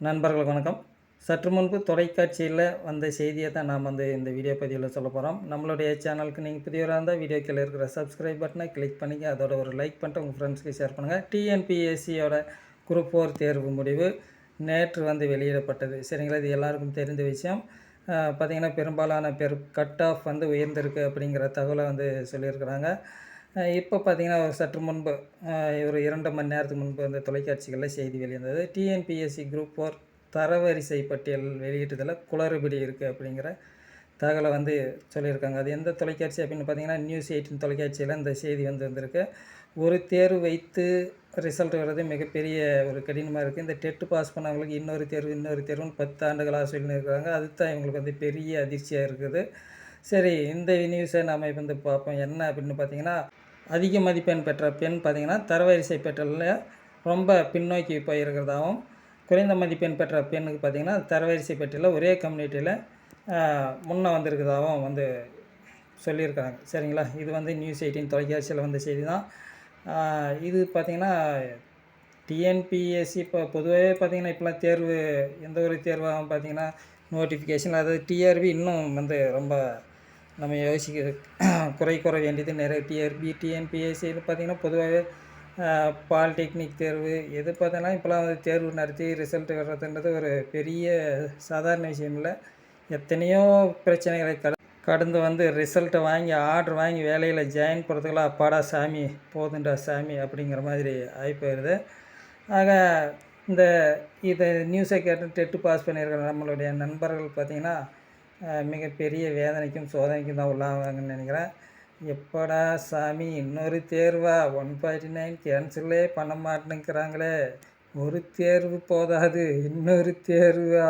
நண்பர்கள் வணக்கம். சற்று முன்பு தொலைக்காட்சியில் வந்த செய்தியை தான் நாம் வந்து இந்த வீடியோ பதிவில் சொல்ல போகிறோம் நம்மளுடைய சேனலுக்கு நீங்கள் புதியவராக இருந்தால் வீடியோ கீழே இருக்கிற சப்ஸ்கிரைப் பட்டனை கிளிக் பண்ணிக்க அதோட ஒரு லைக் பண்ணிட்டு உங்கள் ஃப்ரெண்ட்ஸ்க்கு ஷேர் பண்ணுங்கள் டிஎன்பிஎஸ்சியோட குரூப் ஃபோர் தேர்வு முடிவு நேற்று வந்து வெளியிடப்பட்டது. சரிங்களா? இது எல்லாருக்கும் தெரிந்த விஷயம். பார்த்திங்கன்னா பெரும்பாலான பேர் கட் ஆஃப் வந்து உயர்ந்திருக்கு அப்படிங்கிற தகவலை வந்து சொல்லியிருக்கிறாங்க. இப்போ பார்த்தீங்கன்னா ஒரு சற்று முன்பு ஒரு இரண்டு மணி நேரத்துக்கு முன்பு அந்த தொலைக்காட்சிகளில் செய்தி வெளிவந்தது. டிஎன்பிஎஸ்சி குரூப் ஃபோர் தரவரிசை பட்டியல் வெளியிட்டதில் குளறுபடி இருக்குது அப்படிங்கிற தகவலை வந்து சொல்லியிருக்காங்க. அது எந்த தொலைக்காட்சி அப்படின்னு பார்த்தீங்கன்னா நியூஸ் எயிட்டின் தொலைக்காட்சியில் இந்த செய்தி வந்து வந்திருக்கு. ஒரு தேர்வு வைத்து ரிசல்ட் வர்றது மிகப்பெரிய ஒரு கடினமாக இருக்குது இந்த டெட்டு பாஸ் பண்ணவங்களுக்கு இன்னொரு தேர்வு இன்னொரு தேர்வுன்னு பத்து ஆண்டுகளாக சொல்லியிருக்காங்க அதுதான் இவங்களுக்கு வந்து பெரிய அதிர்ச்சியாக இருக்குது. சரி இந்த நியூஸை நாம் இப்போ வந்து பார்ப்போம். என்ன அப்படின்னு பார்த்தீங்கன்னா அதிக மதிப்பெண் பெற்ற பெண் பார்த்திங்கன்னா தரவரிசை பெற்றலில் ரொம்ப பின்னோக்கி போயிருக்கிறதாகவும் குறைந்த மதிப்பெண் பெற்ற பெண்ணுக்கு பார்த்திங்கன்னா தரவரிசை பெற்றில் ஒரே கம்யூனிட்டியில் முன்னே வந்திருக்கிறதாகவும் வந்து சொல்லியிருக்காங்க. சரிங்களா? இது வந்து நியூஸ் எயிட்டின் தொலைக்காட்சியில் வந்த செய்தி தான் இது பார்த்திங்கன்னா டிஎன்பிஎஸ்சி இப்போ பொதுவாகவே பார்த்திங்கன்னா இப்போலாம் தேர்வு எந்த ஒரு தேர்வாகவும் பார்த்திங்கன்னா நோட்டிஃபிகேஷன் அதாவது டிஆர்பி இன்னும் வந்து ரொம்ப நம்ம யோசிக்க குறை கூற வேண்டியது நிறைய டிஆர்பி டிஎன்பிஎஸ்சி இது பார்த்திங்கன்னா பொதுவாகவே பாலிடெக்னிக் தேர்வு எது பார்த்தோன்னா இப்போலாம் வந்து தேர்வு நடத்தி ரிசல்ட் வர்றதுன்றது ஒரு பெரிய சாதாரண விஷயம் இல்லை. எத்தனையோ பிரச்சனைகளை கட கடந்து வந்து ரிசல்ட்டை வாங்கி ஆர்டர் வாங்கி வேலையில் ஜாயின் போகிறதுக்குலாம் அப்பாடா சாமி போதுண்டா சாமி அப்படிங்கிற மாதிரி ஆகி போயிடுது ஆக இந்த இதை நியூஸை கேட்டு டெட்டு பாஸ் பண்ணியிருக்கிற நம்மளுடைய நண்பர்கள் பார்த்திங்கன்னா மிகப்பெரிய வேதனைக்கும் சோதனைக்கும் தான் உள்ளாவாங்கன்னு நினைக்கிறேன். எப்படா சாமி இன்னொரு தேர்வா? ஒன் ஃபார்ட்டி நைன் கேன்சலே பண்ண மாட்டேங்கிறாங்களே. ஒரு தேர்வு போதாது இன்னொரு தேர்வா?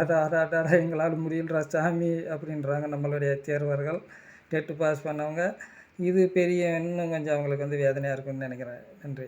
அடடா எங்களால் முடியலரா சாமி அப்படின்றாங்க நம்மளுடைய தேர்வர்கள். டெட்டு பாஸ் பண்ணவங்க. இது பெரிய இன்னும் கொஞ்சம் அவங்களுக்கு வந்து வேதனையாக இருக்கும்னு நினைக்கிறேன். நன்றி.